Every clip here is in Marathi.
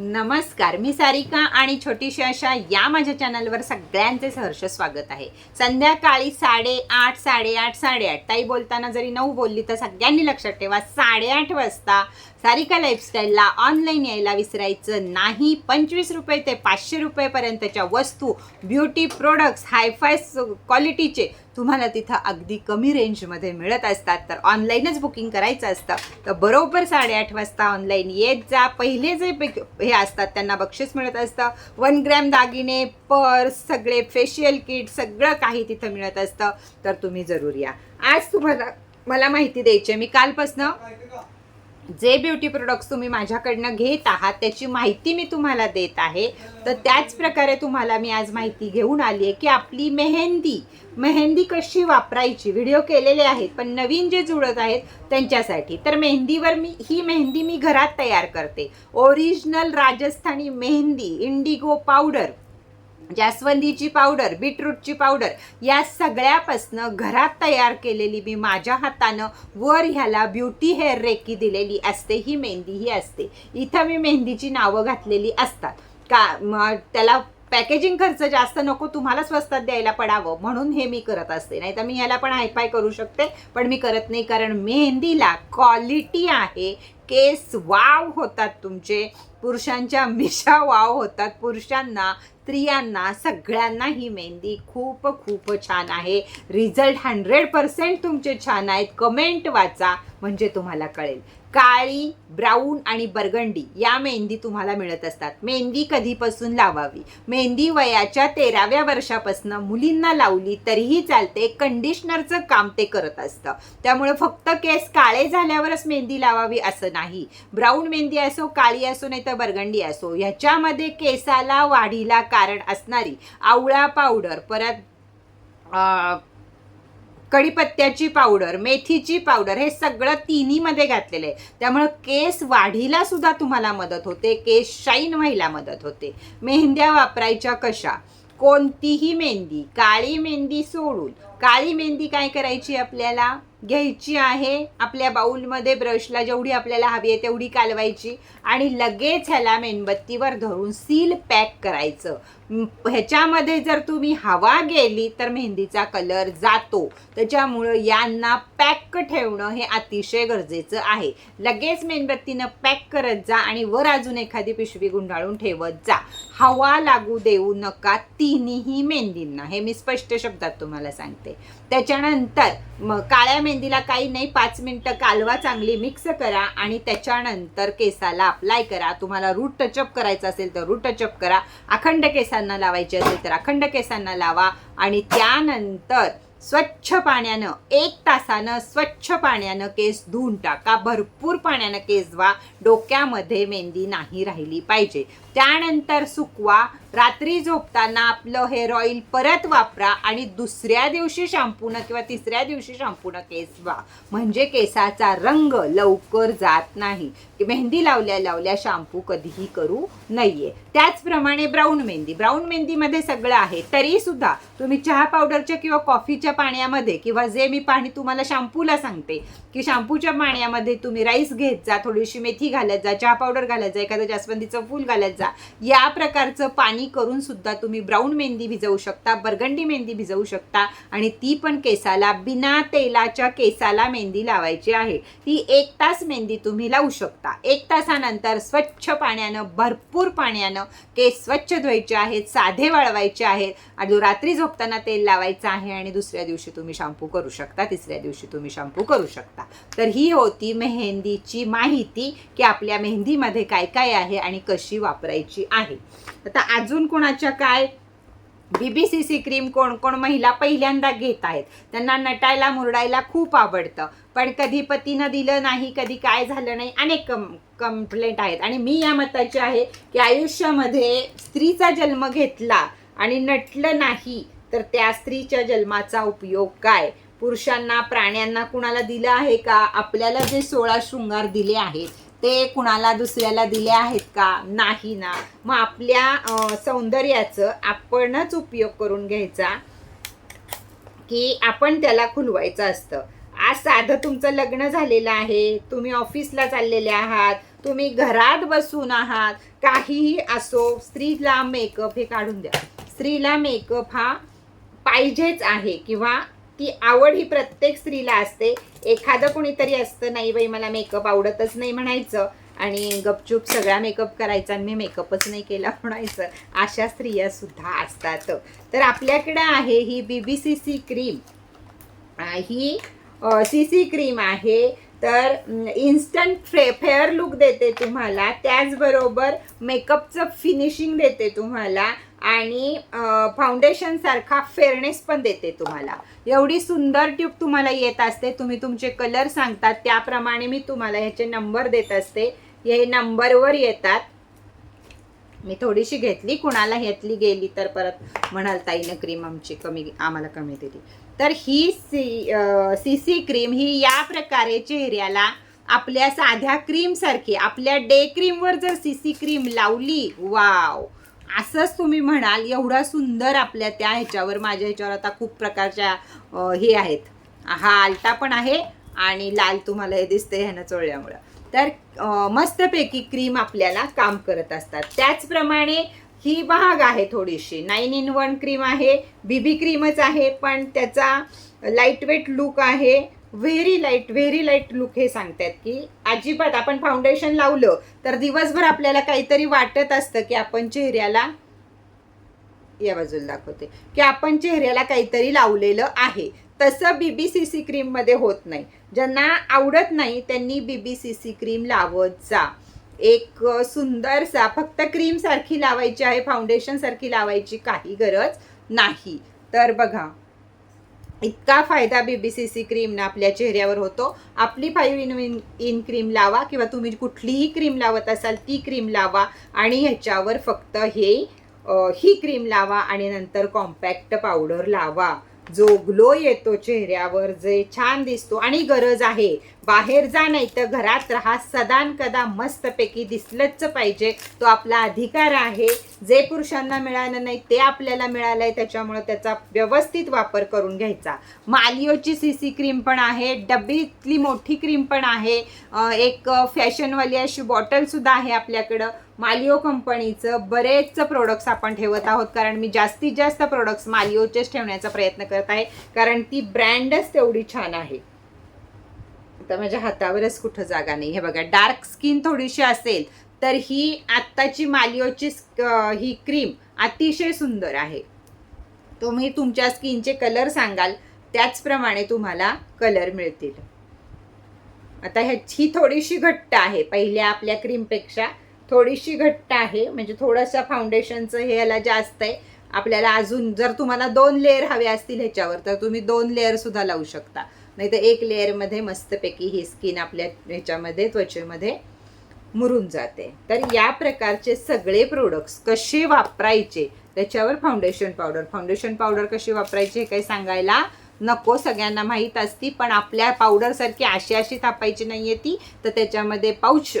नमस्कार मी सारिका आणि छोटीशी अशा या माझ्या चॅनलवर सगळ्यांचे सहर्ष स्वागत आहे. संध्याकाळी साडेआठ साडेआठ साडेआठ. ताई बोलताना जरी नऊ बोलली तर सगळ्यांनी लक्षात ठेवा साडेआठ वाजता सारिका लाईफस्टाईलला ऑनलाईन यायला विसरायचं नाही. पंचवीस रुपये ते पाचशे रुपयेपर्यंतच्या वस्तू ब्युटी प्रोडक्ट्स हायफाय क्वालिटीचे तुम्हाला तिथं अगदी कमी रेंजमध्ये मिळत असतात. तर ऑनलाईनच बुकिंग करायचं असतं. तर बरोबर साडेआठ वाजता ऑनलाईन येत जा. पहिले जे हे असतात त्यांना बक्षीस मिळत असतं. वन ग्रॅम दागिने पर्स सगळे फेशियल किट सगळं काही तिथं मिळत असतं. तर तुम्ही जरूर या. आज तुम्हाला मला माहिती द्यायची आहे. मी कालपासनं जे ब्युटी प्रोडक्ट्स तुम्ही माझ्याकडनं घेत आहात त्याची माहिती मी तुम्हाला देत आहे. तर त्याच प्रकारे तुम्हाला मी आज माहिती घेऊन आली आहे की आपली मेहंदी मेहंदी कशी वापरायची? व्हिडिओ केलेले आहेत पण नवीन जे जुळत आहेत त्यांच्यासाठी. तर मेहंदीवर मी ही मेहंदी मी घरात तयार करते. Original Rajasthani mehndi indigo powder जास्वंदीची पावडर बीटरूटची पावडर या सगळ्यापासनं घरात तयार केलेली मी माझ्या हातानं वर ह्याला ब्युटी हेअर रेकी दिलेली असते. ही मेहंदी ही असते. इथं मी मेहंदीची नावं घातलेली असतात. का मग त्याला पॅकेजिंग खर्च जास्त नको तुम्हाला स्वस्तात द्यायला पडावं म्हणून हे मी करत असते. नाही तर मी ह्याला पण हायफाय करू शकते पण मी करत नाही कारण मेहंदीला क्वालिटी आहे केस वाव होतात तुमचे. पुरुषांच्या मिशा वाव होतात. पुरुषांना स्त्रियांना सगळ्यांना ही मेहंदी खूप खूप छान आहे. रिझल्ट हंड्रेड पर्सेंट तुमचे छान आहेत. कमेंट वाचा म्हणजे तुम्हाला कळेल. काळी ब्राऊन आणि बर्गंडी या मेहंदी तुम्हाला मिळत असतात. मेहंदी कधीपासून लावावी? मेहंदी वयाच्या तेराव्या वर्षापासून मुलींना लावली तरीही चालते. कंडिशनरचं काम ते करत असतं. त्यामुळे फक्त केस काळे झाल्यावरच मेहंदी लावावी असं नाही. ब्राऊन मेहंदी असो काळी असो नाही तर बर्गंडी असो ह्याच्यामध्ये केसाला वाढीला कारण असणारी आवळा पावडर परत कढीपत्त्याची पावडर मेथीची पावडर हे सगळं तिन्हीमध्ये घातलेलं आहे. त्यामुळं केस वाढीला सुद्धा तुम्हाला मदत होते केस शाईन व्हायला मदत होते. मेहंद्या वापरायच्या कशा? कोणतीही मेहंदी काळी मेहंदी सोडून. काळी मेहंदी काय करायची आपल्याला? घ्यायची आहे. आपल्या बाऊलमध्ये ब्रशला जेवढी आपल्याला हवी आहे तेवढी कालवायची. आणि लगेच ह्याला मेणबत्तीवर धरून सील पॅक करायचं. ह्याच्यामध्ये जर तुम्ही हवा गेली तर मेहंदीचा कलर जातो. त्याच्यामुळं यांना पॅक ठेवणं हे अतिशय गरजेचं आहे. लगेच मेणबत्तीनं पॅक करत जा आणि वर अजून एखादी पिशवी गुंडाळून ठेवत जा. हवा लागू देऊ नका तिन्ही मेहंदींना. हे मी स्पष्ट शब्दात तुम्हाला सांगते. त्याच्यानंतर मग काळ्या मेहंदीला काही नाही पाच मिनटं कालवा चांगली मिक्स करा आणि त्याच्यानंतर केसाला अप्लाय करा. तुम्हाला रूट टचअप करायचं असेल तर रूट टचअप करा. अखंड केसा केसांना लावायचे असेल तर अखंड केसांना लावा. आणि त्यानंतर स्वच्छ पाण्यानं एक तासानं स्वच्छ पाण्यानं केस धुवून टाका. भरपूर पाण्यानं केस धुवा. डोक्यामध्ये मेहंदी नाही राहिली पाहिजे. त्यानंतर सुकवा. रात्री झोपताना आपलं हेअर ऑइल परत वापरा आणि दुसऱ्या दिवशी शॅम्पूनं किंवा तिसऱ्या दिवशी शॅम्पूनं केस वा म्हणजे केसाचा रंग लवकर जात नाही. मेहंदी लावल्या लावल्या शॅम्पू कधीही करू नये. त्याचप्रमाणे ब्राऊन मेहंदी. ब्राऊन मेहंदीमध्ये सगळं आहे. तरी सुद्धा तुम्ही चहा पावडरच्या किंवा कॉफीच्या पाण्यामध्ये किंवा जे मी पाणी तुम्हाला शॅम्पूला सांगते की शॅम्पूच्या पाण्यामध्ये तुम्ही राईस घेत जा थोडीशी मेथी घालत जा चहा पावडर घालत जा एखादं जास्वंदीचं फूल घालत जा या प्रकारचं पाणी करून सुद्धा तुम्ही ब्राऊन मेहंदी भिजवू शकता बर्गंडी मेहंदी भिजवू शकता आणि ती पण केसाला बिना तेलाच्या केसाला मेहंदी लावायची आहे. ती एक तास मेहंदी तुम्ही लावू शकता. एक तासानंतर स्वच्छ पाण्यानं भरपूर पाण्यानं केस स्वच्छ धुवायचे आहेत साधे वाळवायचे आहेत. आणि रात्री झोपताना तेल लावायचं आहे आणि दुसऱ्या दिवशी तुम्ही शॅम्पू करू शकता तिसऱ्या दिवशी तुम्ही शॅम्पू करू शकता. तर ही होती मेहंदीची माहिती की आपल्या मेहंदीमध्ये काय काय आहे आणि कशी वापरायची आहे. आता अजून कुणाच्या काय? बीबीसीसी क्रीम कोण कोण महिला पहिल्यांदा घेत आहेत. त्यांना नटायला मुरडायला खूप आवडतं. पण कधी पतीनं दिलं नाही कधी काय झालं नाही अनेक कम कंप्लेंट आहेत. आणि मी या मताची आहे की आयुष्यामध्ये स्त्रीचा जन्म घेतला आणि नटलं नाही तर त्या स्त्रीच्या जन्माचा उपयोग काय? पुरुषांना प्राण्यांना कुणाला दिलं आहे का? आपल्याला जे सोळा शृंगार दिले आहेत ते कुणाला दुसऱ्याला दिले आहेत का? नाही ना. मग आपल्या सौंदर्याचं आपणच उपयोग करून घ्यायचा की आपण त्याला खुलवायचं असतं. आज साधं तुमचं लग्न झालेलं आहे. तुम्ही ऑफिसला चाललेले आहात. तुम्ही घरात बसून आहात. काहीही असो स्त्रीला मेकअप हे काढून द्या. स्त्रीला मेकअप हा पाहिजेच आहे किंवा ती आवड ही प्रत्येक स्त्रीला असते. एखादं कोणीतरी असतं नाही बाई मला मेकअप आवडतच नाही म्हणायचं. आणि गपचूप सगळा मेकअप करायचा आणि मी मेकअपच नाही केला म्हणायचं. अशा स्त्रिया सुद्धा असतात. तर आपल्याकडे आहे ही B B C C cream ही सी सी क्रीम आहे. तर इन्स्टंट फे फेअर लुक देते तुम्हाला. त्याचबरोबर मेकअपचं फिनिशिंग देते तुम्हाला. आणि फाउंडेशन सारखा फेअरनेस पण देते तुम्हाला. एवढी सुंदर ट्यूब तुम्हाला येत असते. तुम्ही तुमचे कलर सांगतात. त्याप्रमाणे मी तुम्हाला ह्याचे नंबर देत असते. हे नंबरवर येतात. मी थोडीशी घेतली कुणाला ह्यातली गेली तर परत म्हणाल ताईनं क्रीम आमची कमी आम्हाला कमी दिली. तर ही सी सी सी क्रीम ही या प्रकारे चेहऱ्याला आपल्या साध्या क्रीमसारखी आपल्या डे क्रीमवर जर सी सी क्रीम लावली वाव असंच तुम्ही म्हणाल एवढा सुंदर आपल्या त्या ह्याच्यावर माझ्या ह्याच्यावर आता खूप प्रकारच्या हे आहेत. हा आलटा पण आहे आणि लाल तुम्हाला हे दिसते ह्यानं चोळल्यामुळं. तर मस्तपैकी क्रीम आपल्याला काम करत असतात. त्याचप्रमाणे ही महाग आहे थोडीशी. नाईन इन वन क्रीम आहे बीबी क्रीमच आहे पण त्याचा लाइट वेट लुक आहे. Very light very light look हे सांगतात की अजिबात आपण फाउंडेशन लावलं तर दिवसभर आपल्याला काहीतरी वाटत असतं की आपण चेहऱ्याला या बाजूला दाखवते की आपण चेहऱ्याला काहीतरी लावलेलं आहे. तसं बी बी सी सी क्रीममध्ये होत नाही. ज्यांना आवडत नाही त्यांनी B B C C cream लावत जा. एक सुंदरसा फक्त क्रीमसारखी लावायची आहे फाउंडेशनसारखी लावायची काही गरज नाही. तर बघा इतका फायदा बी बी सी सी क्रीमनं आपल्या चेहऱ्यावर होतो. आपली five in in in cream लावा किंवा तुम्ही कुठलीही क्रीम लावत असाल ती क्रीम लावा आणि ह्याच्यावर फक्त हे ही क्रीम लावा आणि नंतर कॉम्पॅक्ट पावडर लावा. जो ग्लो येतो चेहऱ्यावर जे छान दिसतो आणि गरज आहे बाहेर जा नाही तर घरात राहा. सदान कदा मस्तपैकी दिसलंच पाहिजे. तो आपला अधिकार आहे. जे पुरुषांना मिळालं नाही ते आपल्याला मिळालं आहे त्याच्यामुळं त्याचा व्यवस्थित वापर करून घ्यायचा. मालिओची सी सी क्रीम पण आहे. डब्बीतली मोठी क्रीम पण आहे. एक फॅशनवाली अशी बॉटलसुद्धा आहे आपल्याकडं. मालिओ कंपनीचं बरेच प्रोडक्ट्स आपण ठेवत आहोत. कारण मी जास्तीत जास्त प्रोडक्ट्स मालिओचेच ठेवण्याचा प्रयत्न करत आहे. कारण ती ब्रँडच तेवढी छान आहे. आता माझ्या हातावरच कुठं जागा नाही. हे बघा डार्क स्किन थोडीशी असेल तर ही आत्ताची मालिओची स्क- ही क्रीम अतिशय सुंदर आहे. तुम्ही तुमच्या स्किनचे कलर सांगाल त्याचप्रमाणे तुम्हाला कलर मिळतील. आता ह्याची थोडीशी घट्ट आहे पहिल्या आपल्या क्रीमपेक्षा थोडीशी घट्ट आहे म्हणजे थोडंसं फाउंडेशनचं हे याला जास्त आहे. आपल्याला अजून जर तुम्हाला दोन लेअर हवे असतील ह्याच्यावर तर तुम्ही दोन लेअरसुद्धा लावू शकता. नाही तर एक लेअरमध्ये मस्तपैकी ही स्किन आपल्या ह्याच्यामध्ये त्वचेमध्ये मुरून जाते. तर या प्रकारचे सगळे प्रोडक्ट्स कसे वापरायचे त्याच्यावर फाउंडेशन पावडर फाउंडेशन पावडर कशी वापरायची हे काही सांगायला नको सगळ्यांना माहीत असती पण आपल्या पावडरसारखी अशी अशी थापायची नाही आहे ती. तर त्याच्यामध्ये पाऊच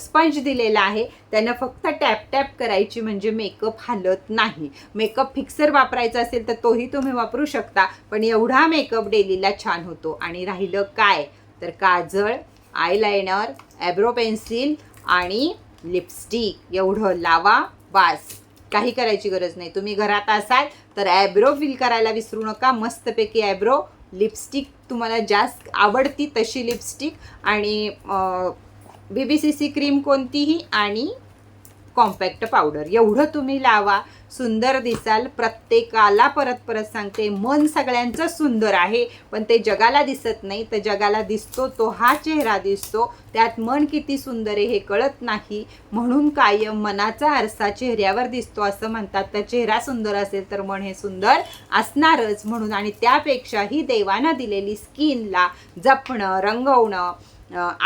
स्पंज दिलेला आहे. त्यानं फक्त टॅप टॅप करायची म्हणजे मेकअप हालत नाही. मेकअप फिक्सर वापरायचा असेल तर तोही तुम्ही वापरू शकता पण एवढा मेकअप डेलीला छान होतो. आणि राहिलं काय? तर काजळ आयलायनर ॲब्रो पेन्सिल आणि लिपस्टिक एवढं लावा बास. काही करायची गरज नाही. तुम्ही घरात असाल तर ॲब्रो फिल करायला विसरू नका. मस्तपैकी ॲब्रो लिपस्टिक तुम्हाला जास्त आवडती तशी लिपस्टिक आणि B B C C cream कोणतीही आणि कॉम्पॅक्ट पावडर. एवढं तुम्ही लावा सुंदर दिसाल. प्रत्येकाला परत परत सांगते मन सगळ्यांचं सुंदर आहे पण ते जगाला दिसत नाही. तर जगाला दिसतो तो हा चेहरा दिसतो. त्यात मन किती सुंदर आहे हे कळत नाही. म्हणून कायम मनाचा आरसा चेहऱ्यावर दिसतो असं म्हणतात. तर चेहरा सुंदर असेल तर मन हे सुंदर असणारच म्हणून. आणि त्यापेक्षाही देवानं दिलेली स्किनला जपणं रंगवणं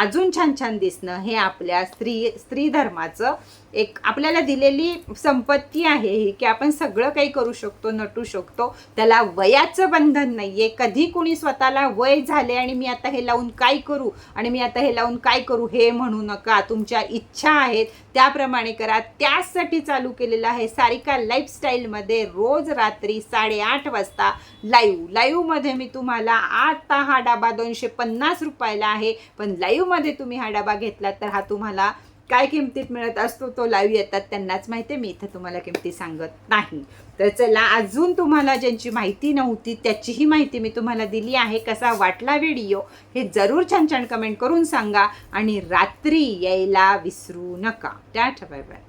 अजून छान छान दिसणं हे आपल्या स्त्री स्त्री धर्माचं एक आपल्याला दिलेली संपत्ती आहे ही की आपण सगळं काही करू शकतो नटू शकतो. त्याला वयाचं बंधन नाही आहे कधी कुणी स्वतःला वय झाले आणि मी आता हे लावून काय करू? आणि मी आता हे लावून काय करू? हे म्हणू नका. तुमच्या इच्छा आहेत त्याप्रमाणे करा. त्यासाठी चालू केलेलं आहे सारिका लाईफस्टाईलमध्ये रोज रात्री साडेआठ वाजता लाईव्ह लाईव्हमध्ये मी तुम्हाला आता हा डाबा दोनशे पन्नास रुपयाला आहे. पण लाईव्हमध्ये तुम्ही हा डाबा घेतला तर हा तुम्हाला काय किमतीत मिळत असतो तो लाईव्ह येतात त्यांनाच माहिती आहे. मी इथं तुम्हाला किमती सांगत नाही. तर चला अजून तुम्हाला ज्यांची माहिती नव्हती त्याचीही माहिती मी तुम्हाला दिली आहे. कसा वाटला व्हिडिओ हे जरूर छान छान कमेंट करून सांगा. आणि रात्री यायला विसरू नका. त्या बाय बाय